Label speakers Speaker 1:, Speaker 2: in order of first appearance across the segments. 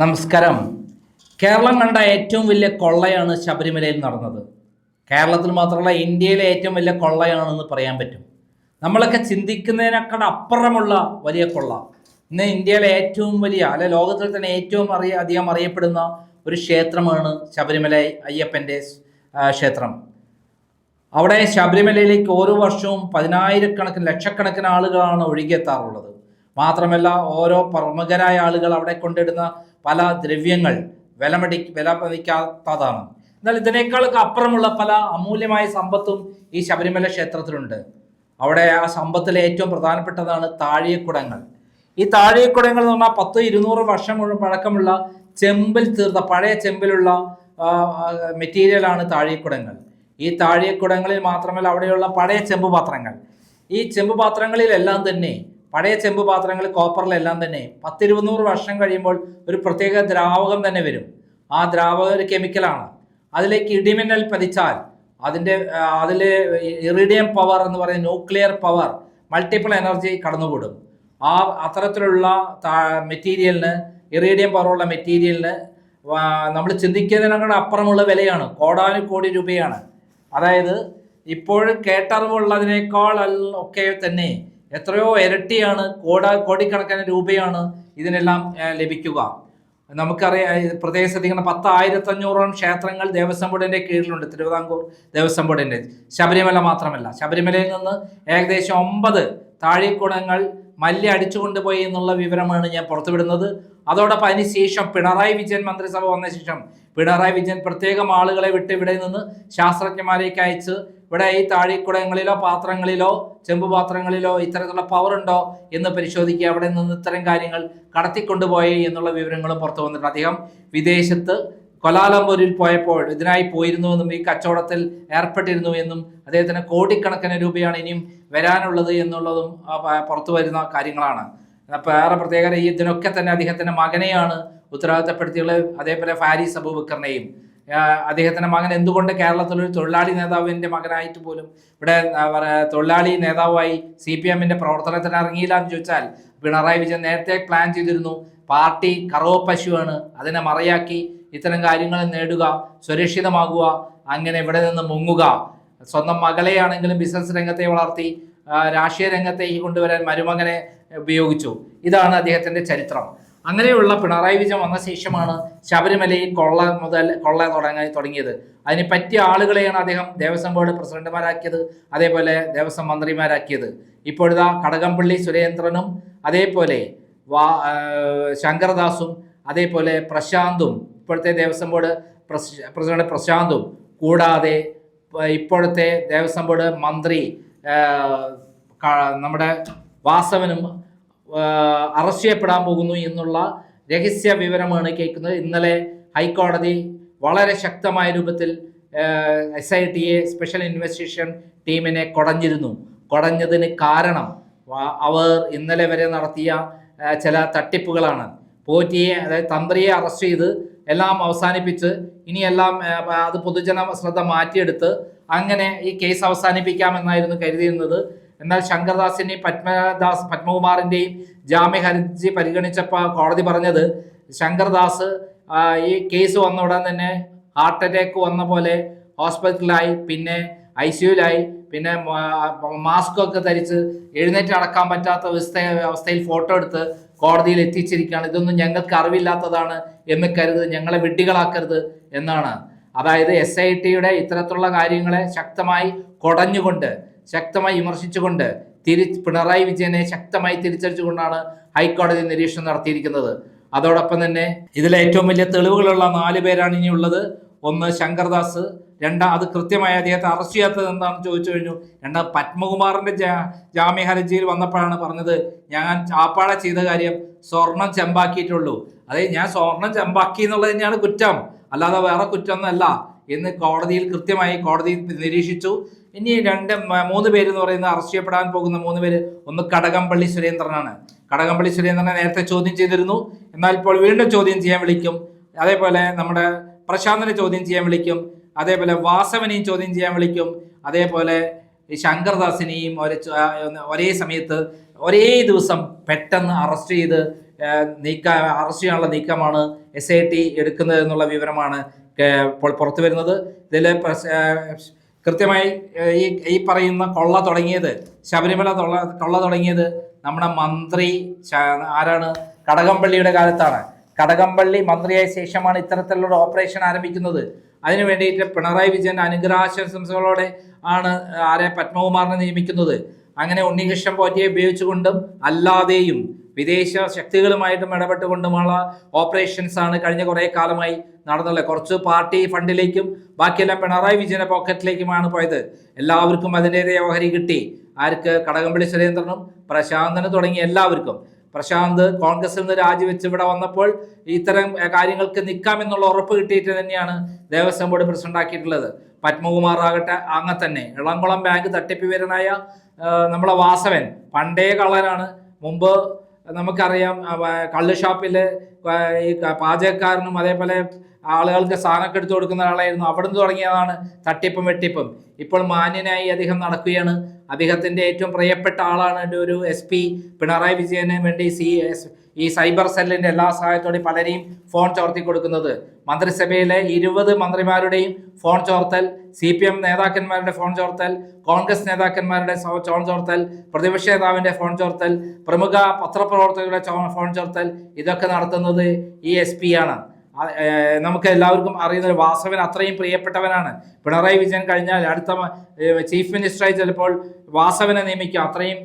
Speaker 1: നമസ്കാരം. കേരളം കണ്ട ഏറ്റവും വലിയ കൊള്ളയാണ് ശബരിമലയിൽ നടന്നത്. കേരളത്തിൽ മാത്രമല്ല ഇന്ത്യയിലെ ഏറ്റവും വലിയ കൊള്ളയാണെന്ന് പറയാൻ പറ്റും. നമ്മളൊക്കെ ചിന്തിക്കുന്നതിനേക്കാൾ അപ്പുറമുള്ള വലിയ കൊള്ള. ഇന്ന് ഇന്ത്യയിലെ ഏറ്റവും വലിയ അല്ലെ ലോകത്തിൽ തന്നെ ഏറ്റവും അറിയ അധികം അറിയപ്പെടുന്ന ഒരു ക്ഷേത്രമാണ് ശബരിമല അയ്യപ്പന്റെ ക്ഷേത്രം. അവിടെ ശബരിമലയിലേക്ക് ഓരോ വർഷവും പതിനായിരക്കണക്കിന് ലക്ഷക്കണക്കിന് ആളുകളാണ് ഒഴുകിയെത്താറുള്ളത്. മാത്രമല്ല ഓരോ പ്രമുഖരായ ആളുകൾ അവിടെ കൊണ്ടിടുന്ന പല ദ്രവ്യങ്ങൾ വിലമടി വിലമതിക്കാത്തതാണ്. എന്നാൽ ഇതിനേക്കാളൊക്കെ അപ്പുറമുള്ള പല അമൂല്യമായ സമ്പത്തും ഈ ശബരിമല ക്ഷേത്രത്തിലുണ്ട്. അവിടെ ആ സമ്പത്തിലെ ഏറ്റവും പ്രധാനപ്പെട്ടതാണ് താഴിയക്കുടങ്ങൾ ഈ താഴിയക്കുടങ്ങൾ എന്ന് പറഞ്ഞാൽ പത്ത് ഇരുന്നൂറ് വർഷം പഴക്കമുള്ള ചെമ്പിൽ തീർത്ത പഴയ ചെമ്പിലുള്ള മെറ്റീരിയലാണ് താഴിയക്കുടങ്ങൾ ഈ താഴിയക്കുടങ്ങളിൽ മാത്രമല്ല അവിടെയുള്ള പഴയ ചെമ്പ് പാത്രങ്ങൾ ഈ ചെമ്പ് പാത്രങ്ങളിലെല്ലാം തന്നെ പഴയ ചെമ്പ് പാത്രങ്ങൾ കോപ്പറിലെല്ലാം തന്നെ പത്തിരുന്നൂറ് വർഷം കഴിയുമ്പോൾ ഒരു പ്രത്യേക ദ്രാവകം തന്നെ വരും. ആ ദ്രാവകം ഒരു കെമിക്കലാണ് അതിലേക്ക് ഇടിമിന്നൽ പതിച്ചാൽ അതിന്റെ അതിൽ ഇറിഡിയം പവർ എന്ന് പറയുന്ന ന്യൂക്ലിയർ പവർ മൾട്ടിപ്പിൾ എനർജി കടന്നുകൂടും. ആ അത്തരത്തിലുള്ള മെറ്റീരിയലിന് ഇറീഡിയം പവറുള്ള മെറ്റീരിയലിന് നമ്മൾ ചിന്തിക്കുന്നതിനങ്ങളുടെ അപ്പുറമുള്ള വിലയാണ്. കോടാനുകോടി രൂപയാണ്. അതായത് ഇപ്പോഴും കേട്ടറിവുള്ളതിനേക്കാൾ ഒക്കെ തന്നെ എത്രയോ ഇരട്ടിയാണ് കോട കോടിക്കണക്കിന് രൂപയാണ് ഇതിനെല്ലാം ലഭിക്കുക. നമുക്കറിയാം ഈ ഇങ്ങനെ പത്ത് ആയിരത്തഞ്ഞൂറോളം ക്ഷേത്രങ്ങൾ ദേവസ്വം ബോർഡിന്റെ കീഴിലുണ്ട് തിരുവിതാംകൂർ ദേവസ്വം ബോർഡിന്റെ ശബരിമല മാത്രമല്ല ശബരിമലയിൽ നിന്ന് ഏകദേശം ഒമ്പത് താഴെക്കുടങ്ങൾ മല്ലി അടിച്ചു കൊണ്ടുപോയി എന്നുള്ള വിവരമാണ് ഞാൻ പുറത്തുവിടുന്നത്. അതോടൊപ്പം അതിന് ശേഷം പിണറായി വിജയൻ മന്ത്രിസഭ വന്ന ശേഷം പിണറായി വിജയൻ പ്രത്യേകം ആളുകളെ വിട്ട് ഇവിടെ നിന്ന് ശാസ്ത്രജ്ഞന്മാരേക്ക് അയച്ച് ഇവിടെ ഈ താഴെക്കുടങ്ങളിലോ പാത്രങ്ങളിലോ ചെമ്പ് പാത്രങ്ങളിലോ ഇത്തരത്തിലുള്ള പവർ ഉണ്ടോ എന്ന് പരിശോധിക്കുക. അവിടെ നിന്ന് ഇത്തരം കാര്യങ്ങൾ കടത്തിക്കൊണ്ടുപോയി എന്നുള്ള വിവരങ്ങളും പുറത്തു വന്നിട്ടുണ്ട്. അദ്ദേഹം വിദേശത്ത് കൊലാലംപൂരിൽ പോയപ്പോൾ ഇതിനായി പോയിരുന്നു എന്നും ഈ കച്ചവടത്തിൽ ഏർപ്പെട്ടിരുന്നു എന്നും അദ്ദേഹത്തിന് കോടിക്കണക്കിന് രൂപയാണ് ഇനിയും വരാനുള്ളത് എന്നുള്ളതും പുറത്തു വരുന്ന കാര്യങ്ങളാണ്. അപ്പോൾ ഏറെ പ്രത്യേകത ഇതിനൊക്കെ തന്നെ അദ്ദേഹത്തിന്റെ മകനെയാണ് ഉത്തരവാദിത്തപ്പെടുത്തിയുള്ളത്. അതേപോലെ ഫാരിസ് അബൂബക്കറിനെയും അദ്ദേഹത്തിന്റെ മകൻ എന്തുകൊണ്ട് കേരളത്തിലൊരു തൊഴിലാളി നേതാവിന്റെ മകനായിട്ട് പോലും ഇവിടെ തൊഴിലാളി നേതാവായി സി പി എമ്മിന്റെ പ്രവർത്തനത്തിന് ഇറങ്ങിയില്ല എന്ന് ചോദിച്ചാൽ പിണറായി വിജയൻ നേരത്തെ പ്ലാൻ ചെയ്തിരുന്നു. പാർട്ടി കറവ പശുവാണ്. അതിനെ മറയാക്കി ഇത്തരം കാര്യങ്ങൾ നേടുക സുരക്ഷിതമാകുക അങ്ങനെ ഇവിടെ നിന്ന് മുങ്ങുക. സ്വന്തം മകളെയാണെങ്കിലും ബിസിനസ് രംഗത്തെ വളർത്തി രാഷ്ട്രീയ രംഗത്തേക്ക് കൊണ്ടുവരാൻ മരുമകനെ ഉപയോഗിച്ചു. ഇതാണ് അദ്ദേഹത്തിന്റെ ചരിത്രം. അങ്ങനെയുള്ള പിണറായി വിജയൻ വന്ന ശേഷമാണ് ശബരിമലയിൽ കൊള്ള മുതൽ കൊള്ള തുടങ്ങി തുടങ്ങിയത്. അതിന് പറ്റിയ ആളുകളെയാണ് അദ്ദേഹം ദേവസ്വം ബോർഡ് പ്രസിഡന്റുമാരാക്കിയത് അതേപോലെ ദേവസ്വം മന്ത്രിമാരാക്കിയത്. ഇപ്പോഴിതാ കടകംപള്ളി സുരേന്ദ്രനും അതേപോലെ വാ ശങ്കരദാസും അതേപോലെ പ്രശാന്തും ഇപ്പോഴത്തെ ദേവസ്വം ബോർഡ് പ്രസിഡന്റ് പ്രശാന്തും കൂടാതെ ഇപ്പോഴത്തെ ദേവസ്വം ബോർഡ് മന്ത്രി നമ്മുടെ വാസവനും അറസ്റ്റ് ചെയ്യപ്പെടാൻ പോകുന്നു എന്നുള്ള രഹസ്യ വിവരമാണ് കേൾക്കുന്നത്. ഇന്നലെ ഹൈക്കോടതി വളരെ ശക്തമായ രൂപത്തിൽ S I T a special investigation ടീമിനെ കുടഞ്ഞിരുന്നു. കുടഞ്ഞതിന് കാരണം അവർ ഇന്നലെ വരെ നടത്തിയ ചില തട്ടിപ്പുകളാണ്. പോറ്റിയെ അതായത് തന്ത്രിയെ അറസ്റ്റ് ചെയ്ത് എല്ലാം അവസാനിപ്പിച്ച് ഇനിയെല്ലാം അത് പൊതുജന ശ്രദ്ധ മാറ്റിയെടുത്ത് അങ്ങനെ ഈ കേസ് അവസാനിപ്പിക്കാമെന്നായിരുന്നു കരുതിയിരുന്നത്. എന്നാൽ ശങ്കർദാസിന്റെയും പത്മദാസ് പത്മകുമാറിന്റെയും ജാമ്യ ഹർജി പരിഗണിച്ചപ്പോൾ കോടതി പറഞ്ഞത് ശങ്കർദാസ് ഈ കേസ് വന്ന ഉടൻ തന്നെ ഹാർട്ട് അറ്റാക്ക് വന്ന പോലെ ഹോസ്പിറ്റലിലായി പിന്നെ ഐ സിയുലായി പിന്നെ മാസ്ക് ഒക്കെ ധരിച്ച് എഴുന്നേറ്റ് അടക്കാൻ പറ്റാത്ത അവസ്ഥ അവസ്ഥയിൽ ഫോട്ടോ എടുത്ത് കോടതിയിൽ എത്തിച്ചിരിക്കുകയാണ്. ഇതൊന്നും ഞങ്ങൾക്ക് അറിവില്ലാത്തതാണ് എന്ന് കരുത് ഞങ്ങളെ വിഡ്ഢികളാക്കരുത് എന്നാണ്. അതായത് എസ് ഐ ടിയുടെ ഇത്തരത്തിലുള്ള കാര്യങ്ങളെ ശക്തമായി കൊടഞ്ഞുകൊണ്ട് ശക്തമായി വിമർശിച്ചുകൊണ്ട് തിരി പിണറായി വിജയനെ ശക്തമായി തിരിച്ചടിച്ചുകൊണ്ടാണ് ഹൈക്കോടതി നിരീക്ഷണം നടത്തിയിരിക്കുന്നത്. അതോടൊപ്പം തന്നെ ഇതിലെ ഏറ്റവും വലിയ തെളിവുകളുള്ള നാല് പേരാണ് ഉള്ളത് ഒന്ന് ശങ്കർദാസ് രണ്ടാം അത് കൃത്യമായി അദ്ദേഹത്തെ അറസ്റ്റ് ചെയ്യാത്തത് എന്താണെന്ന് ചോദിച്ചു കഴിഞ്ഞു. രണ്ടാം പത്മകുമാറിന്റെ ജാമ്യ ഹർജിയിൽ വന്നപ്പോഴാണ് പറഞ്ഞത് ഞാൻ ചാപ്പാട ചെയ്ത കാര്യം സ്വർണം ചെമ്പാക്കിയിട്ടുള്ളൂ. അതായത് ഞാൻ സ്വർണം ചെമ്പാക്കി എന്നുള്ളത് തന്നെയാണ് കുറ്റം. അല്ലാതെ വേറെ കുറ്റം കുറ്റമൊന്നുമല്ല. എന്ന് കോടതിയിൽ കൃത്യമായി കോടതി നിരീക്ഷിച്ചു. ഇനി രണ്ട് മൂന്ന് പേര് എന്ന് പറയുന്നത് അറസ്റ്റ് ചെയ്യപ്പെടാൻ പോകുന്ന മൂന്ന് പേര് ഒന്ന് കടകംപള്ളി സുരേന്ദ്രനാണ്. കടകംപള്ളി സുരേന്ദ്രനെ നേരത്തെ ചോദ്യം ചെയ്തിരുന്നു. എന്നാൽ ഇപ്പോൾ വീണ്ടും ചോദ്യം ചെയ്യാൻ വിളിക്കും. അതേപോലെ നമ്മുടെ പ്രശാന്തനെ ചോദ്യം ചെയ്യാൻ വിളിക്കും. അതേപോലെ വാസവനെയും ചോദ്യം ചെയ്യാൻ വിളിക്കും. അതേപോലെ ശങ്കർദാസിനെയും ഒരേ ഒരേ സമയത്ത് ഒരേ ദിവസം പെട്ടെന്ന് അറസ്റ്റ് ചെയ്ത് നീക്ക അറസ്റ്റ് ചെയ്യാനുള്ള നീക്കമാണ് എസ് ഐ ടി എടുക്കുന്നത് എന്നുള്ള വിവരമാണ് ഇപ്പോൾ പുറത്തു വരുന്നത്. ഇതിൽ കൃത്യമായി ഈ ഈ പറയുന്ന കൊള്ള തുടങ്ങിയത് ശബരിമല തൊള്ള കൊള്ള തുടങ്ങിയത് നമ്മുടെ മന്ത്രി ആരാണ്? കടകംപള്ളിയുടെ കാലത്താണ്. കടകംപള്ളി മന്ത്രിയായ ശേഷമാണ് ഇത്തരത്തിലുള്ള ഓപ്പറേഷൻ ആരംഭിക്കുന്നത്. അതിനു വേണ്ടിയിട്ട് പിണറായി വിജയൻ അനുഗ്രഹാശംസകളോടെ ആണ് ആരെ പത്മകുമാറിനെ നിയമിക്കുന്നത്. അങ്ങനെ ഉണ്ണികൃഷ്ണൻ പോറ്റിയെ ഉപയോഗിച്ചുകൊണ്ടും അല്ലാതെയും വിദേശ ശക്തികളുമായിട്ടും ഇടപെട്ടുകൊണ്ടുമുള്ള ഓപ്പറേഷൻസ് ആണ് കഴിഞ്ഞ കുറേ കാലമായി നടന്നുള്ളത്. കുറച്ച് പാർട്ടി ഫണ്ടിലേക്കും ബാക്കിയെല്ലാം പിണറായി വിജയന്റെ പോക്കറ്റിലേക്കുമാണ് പോയത്. എല്ലാവർക്കും അതിന്റെതായ ഓഹരി കിട്ടി. ആർക്ക്? കടകംപള്ളി സുരേന്ദ്രനും പ്രശാന്തന് തുടങ്ങി എല്ലാവർക്കും. പ്രശാന്ത് കോൺഗ്രസിൽ നിന്ന് രാജിവെച്ച് ഇവിടെ വന്നപ്പോൾ ഇത്തരം കാര്യങ്ങൾക്ക് നിൽക്കാമെന്നുള്ള ഉറപ്പ് കിട്ടിയിട്ട് തന്നെയാണ് ദേവസ്വം ബോർഡ് പ്രസിഡന്റ് ആക്കിയിട്ടുള്ളത്. പത്മകുമാർ ആകട്ടെ അങ്ങനെ തന്നെ. ഇളംകുളം ബാങ്ക് തട്ടിപ്പ് വരനായ നമ്മളെ വാസവൻ. പണ്ടേ കള്ളനാണ്. മുമ്പ് നമുക്കറിയാം കള്ള് ഷാപ്പിൽ ഈ പാചകക്കാരനും അതേപോലെ ആളുകൾക്ക് സാധനമൊക്കെ എടുത്തു കൊടുക്കുന്ന ആളായിരുന്നു അവിടുന്ന് തുടങ്ങിയതാണ് തട്ടിപ്പും വെട്ടിപ്പും. ഇപ്പോൾ മാന്യനായി അദ്ദേഹം നടക്കുകയാണ്. അദ്ദേഹത്തിന്റെ ഏറ്റവും പ്രിയപ്പെട്ട ആളാണ് ഒരു എസ് പി പിണറായി വിജയന് വേണ്ടി സി എസ് ഈ സൈബർ സെല്ലിന്റെ എല്ലാ സഹായത്തോടെയും പലരെയും ഫോൺ ചോർത്തി കൊടുക്കുന്നത്. മന്ത്രിസഭയിലെ ഇരുപത് മന്ത്രിമാരുടെയും ഫോൺ ചോർത്തൽ സി പി എം നേതാക്കന്മാരുടെ ഫോൺ ചോർത്തൽ കോൺഗ്രസ് നേതാക്കന്മാരുടെ ഫോൺ ചോർത്തൽ പ്രതിപക്ഷ നേതാവിന്റെ ഫോൺ ചോർത്തൽ പ്രമുഖ പത്രപ്രവർത്തകരുടെ ഫോൺ ചോർത്തൽ ഇതൊക്കെ നടത്തുന്നത് ഈ എസ് പി ആണ്. നമുക്ക് എല്ലാവർക്കും അറിയുന്ന വാസവൻ അത്രയും പ്രിയപ്പെട്ടവനാണ്. പിണറായി വിജയൻ കഴിഞ്ഞാൽ അടുത്ത ചീഫ് മിനിസ്റ്ററായി ചിലപ്പോൾ വാസവനെ നിയമിക്കും അത്രയും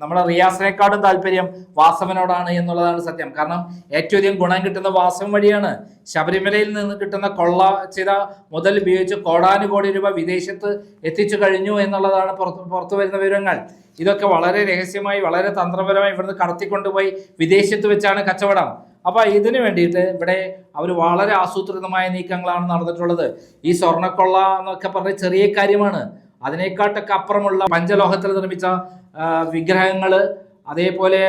Speaker 1: നമ്മുടെ റിയാസിനെക്കാളും താല്പര്യം വാസവനോടാണ് എന്നുള്ളതാണ് സത്യം. കാരണം ഏറ്റവും അധികം ഗുണം കിട്ടുന്ന വാസവൻ വഴിയാണ് ശബരിമലയിൽ നിന്ന് കിട്ടുന്ന കൊള്ള ചില മുതൽ ഉപയോഗിച്ച് കോടാനുകോടി രൂപ വിദേശത്ത് എത്തിച്ചു കഴിഞ്ഞു എന്നുള്ളതാണ് പുറത്ത് പുറത്തു വരുന്ന വിവരങ്ങൾ. ഇതൊക്കെ വളരെ രഹസ്യമായി വളരെ തന്ത്രപരമായി ഇവിടുന്ന് കടത്തിക്കൊണ്ടുപോയി വിദേശത്ത് വെച്ചാണ് കച്ചവടം. അപ്പൊ ഇതിനു വേണ്ടിയിട്ട് ഇവിടെ അവർ വളരെ ആസൂത്രിതമായ നീക്കങ്ങളാണ് നടന്നിട്ടുള്ളത്. ഈ സ്വർണക്കൊള്ള എന്നൊക്കെ പറഞ്ഞ ചെറിയ കാര്യമാണ്. അതിനേക്കാട്ടൊക്കെ അപ്പുറമുള്ള പഞ്ചലോഹത്തിൽ നിർമ്മിച്ച വിഗ്രഹങ്ങൾ അതേപോലെ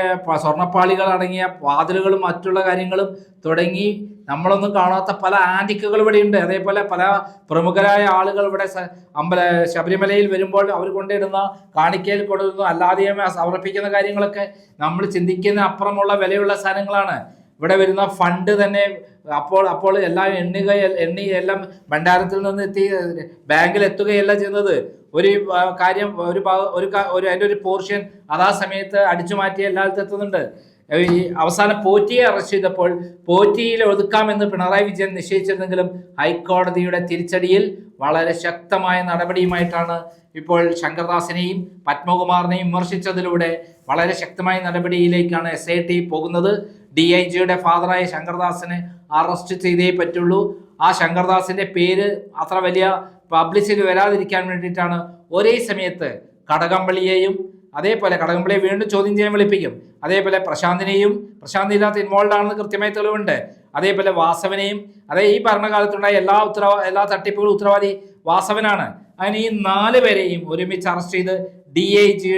Speaker 1: സ്വർണപ്പാളികൾ അടങ്ങിയ വാതിലുകളും മറ്റുള്ള കാര്യങ്ങളും തുടങ്ങി നമ്മളൊന്നും കാണാത്ത പല ആന്റിക്കുകൾ ഇവിടെയുണ്ട്. അതേപോലെ പല പ്രമുഖരായ ആളുകൾ ഇവിടെ അമ്പല ശബരിമലയിൽ വരുമ്പോൾ അവർ കൊണ്ടിടുന്ന കാണിക്കയിൽ കൊണ്ടുവരുന്ന അല്ലാതെയും സമർപ്പിക്കുന്ന കാര്യങ്ങളൊക്കെ നമ്മൾ ചിന്തിക്കുന്ന അപ്പുറമുള്ള വിലയുള്ള സാധനങ്ങളാണ്. ഇവിടെ വരുന്ന ഫണ്ട് തന്നെ അപ്പോൾ അപ്പോൾ എല്ലാം എണ്ണുക എണ്ണി എല്ലാം ഭണ്ഡാരത്തിൽ നിന്ന് എത്തി ബാങ്കിൽ എത്തുകയല്ല ചെയ്യുന്നത്. ഒരു കാര്യം ഒരു ഒരു ഒരു അതിന്റെ ഒരു പോർഷൻ അതാ സമയത്ത് അടിച്ചു മാറ്റി എല്ലായിടത്തും എത്തുന്നുണ്ട്. ഈ അവസാനം പോറ്റിയെ അറസ്റ്റ് ചെയ്തപ്പോൾ പോറ്റിയിൽ ഒതുക്കാമെന്ന് പിണറായി വിജയൻ നിശ്ചയിച്ചിരുന്നെങ്കിലും ഹൈക്കോടതിയുടെ തിരിച്ചടിയിൽ വളരെ ശക്തമായ നടപടിയുമായിട്ടാണ് ഇപ്പോൾ ശങ്കർദാസിനെയും പത്മകുമാറിനെയും വിമർശിച്ചതിലൂടെ വളരെ ശക്തമായ നടപടിയിലേക്കാണ് എസ് ഐ ടി പോകുന്നത്. ഡി ഐ ജിയുടെ ഫാദറായ ശങ്കർദാസിനെ അറസ്റ്റ് ചെയ്തേ പറ്റുള്ളൂ. ആ ശങ്കർദാസിന്റെ പേര് അത്ര വലിയ പബ്ലിസിറ്റി വരാതിരിക്കാൻ വേണ്ടിയിട്ടാണ് ഒരേ സമയത്ത് കടകംപള്ളിയെയും അതേപോലെ കടകംപള്ളിയെ വീണ്ടും ചോദ്യം ചെയ്യാൻ വിളിപ്പിക്കും. അതേപോലെ പ്രശാന്തിനെയും പ്രശാന്ത് ഇല്ലാത്ത ഇൻവോൾവ് ആണെന്ന് കൃത്യമായി തെളിവുണ്ട്. അതേപോലെ വാസവനെയും അതേ ഈ ഭരണകാലത്തുണ്ടായ എല്ലാ ഉത്തരവാ എല്ലാ തട്ടിപ്പുകളും ഉത്തരവാദി വാസവനാണ്. അങ്ങനെ ഈ നാല് പേരെയും ഒരുമിച്ച് അറസ്റ്റ് ചെയ്ത് ഡി ഐ ജി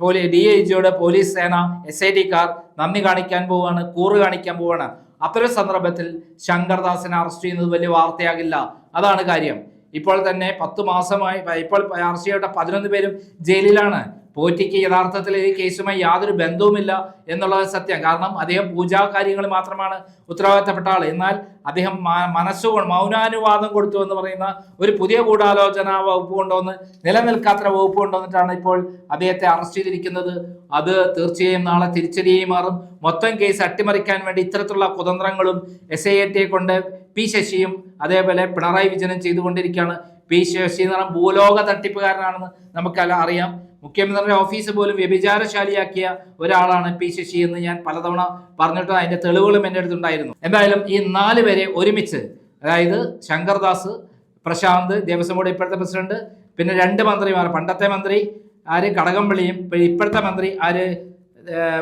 Speaker 1: പോലെ ഡി ഐ ജിയുടെ പോലീസ് സേന എസ് ഐ ടിക്കാർ നന്ദി കാണിക്കാൻ പോവുകയാണ് കൂറ് കാണിക്കാൻ പോവുകയാണ് അത്തരം സന്ദർഭത്തിൽ ശങ്കർദാസിനെ അറസ്റ്റ് ചെയ്യുന്നത് വലിയ വാർത്തയാകില്ല. അതാണ് കാര്യം. ഇപ്പോൾ തന്നെ പത്ത് മാസമായി ഇപ്പോൾ അറസ്റ്റ് ചെയ്യപ്പെട്ട പതിനൊന്ന് പേരും ജയിലിലാണ്. പോറ്റിക്ക് യഥാർത്ഥത്തിൽ ഈ കേസുമായി യാതൊരു ബന്ധവുമില്ല എന്നുള്ളത് സത്യം. കാരണം അദ്ദേഹം പൂജാ കാര്യങ്ങൾ മാത്രമാണ് ഉത്തരവാദിത്തപ്പെട്ട ആൾ എന്നാൽ അദ്ദേഹം മനസ്സുകൊണ്ട് മൗനാനുവാദം കൊടുത്തു എന്ന് പറയുന്ന ഒരു പുതിയ ഗൂഢാലോചന വകുപ്പ് കൊണ്ടുവന്ന് നിലനിൽക്കാത്ത വകുപ്പ് കൊണ്ടുവന്നിട്ടാണ് ഇപ്പോൾ അദ്ദേഹത്തെ അറസ്റ്റ് ചെയ്തിരിക്കുന്നത്. അത് തീർച്ചയായും നാളെ തിരിച്ചടിയായി മാറും. മൊത്തം കേസ് അട്ടിമറിക്കാൻ വേണ്ടി ഇത്തരത്തിലുള്ള കുതന്ത്രങ്ങളും എസ് ഐ ടിയെ കൊണ്ട് പി ശശിയും അതേപോലെ പിണറായി വിജയനും ചെയ്തുകൊണ്ടിരിക്കുകയാണ്. പി ശശി എന്ന് പറഞ്ഞാൽ ഭൂലോക തട്ടിപ്പുകാരനാണെന്ന് നമുക്കെല്ലാം അറിയാം. മുഖ്യമന്ത്രിയുടെ ഓഫീസ് പോലും വ്യഭിചാരശാലിയാക്കിയ ഒരാളാണ് പി ശശി എന്ന് ഞാൻ പലതവണ പറഞ്ഞിട്ട് അതിന്റെ തെളിവുകളും എന്റെ അടുത്തുണ്ടായിരുന്നു എന്തായാലും ഈ നാല് പേരെ ഒരുമിച്ച് അതായത് ശങ്കർദാസ് പ്രശാന്ത് ദേവസ്വം ബോർഡ് ഇപ്പോഴത്തെ പ്രസിഡന്റ് പിന്നെ രണ്ട് മന്ത്രിമാർ പണ്ടത്തെ മന്ത്രി ആര് കടകംപള്ളിയും ഇപ്പോഴത്തെ മന്ത്രി ആര്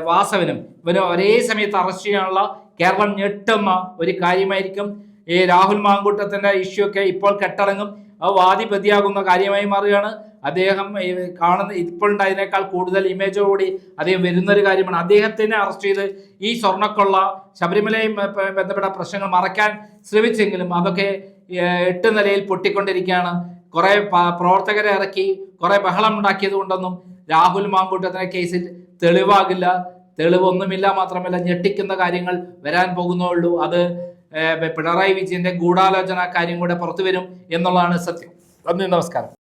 Speaker 1: വാസവനും. ഇവനും ഒരേ സമയത്ത് അറസ്റ്റ് ചെയ്യാനുള്ള കേരളം ഞെട്ടുന്ന ഒരു കാര്യമായിരിക്കും. ഈ രാഹുൽ മാങ്കൂട്ടത്തിന്റെ ഇഷ്യൂ ഒക്കെ ഇപ്പോൾ കെട്ടടങ്ങും. അത് വാദി പ്രതിയാകുന്ന കാര്യമായി മാറുകയാണ്. അദ്ദേഹം കാണുന്ന ഇപ്പോഴുണ്ടായതിനേക്കാൾ കൂടുതൽ ഇമേജോടുകൂടി അദ്ദേഹം വരുന്ന ഒരു കാര്യമാണ്. അദ്ദേഹത്തിനെ അറസ്റ്റ് ചെയ്ത് ഈ സ്വർണക്കൊള്ള ശബരിമലയും ബന്ധപ്പെട്ട പ്രശ്നങ്ങൾ മറയ്ക്കാൻ ശ്രമിച്ചെങ്കിലും അതൊക്കെ എട്ട് നിലയിൽ പൊട്ടിക്കൊണ്ടിരിക്കുകയാണ്. കുറെ പ്രവർത്തകരെ ഇറക്കി കുറെ ബഹളം ഉണ്ടാക്കിയത് കൊണ്ടൊന്നും രാഹുൽ മാങ്കൂട്ടത്തിന്റെ കേസിൽ തെളിവാകില്ല. തെളിവൊന്നുമില്ല മാത്രമല്ല ഞെട്ടിക്കുന്ന കാര്യങ്ങൾ വരാൻ പോകുന്നുള്ളൂ. അത് പിണറായി വിജയന്റെ ഗൂഢാലോചന കാര്യം കൂടെ പുറത്തു വരും എന്നുള്ളതാണ് സത്യം. നന്ദി നമസ്കാരം.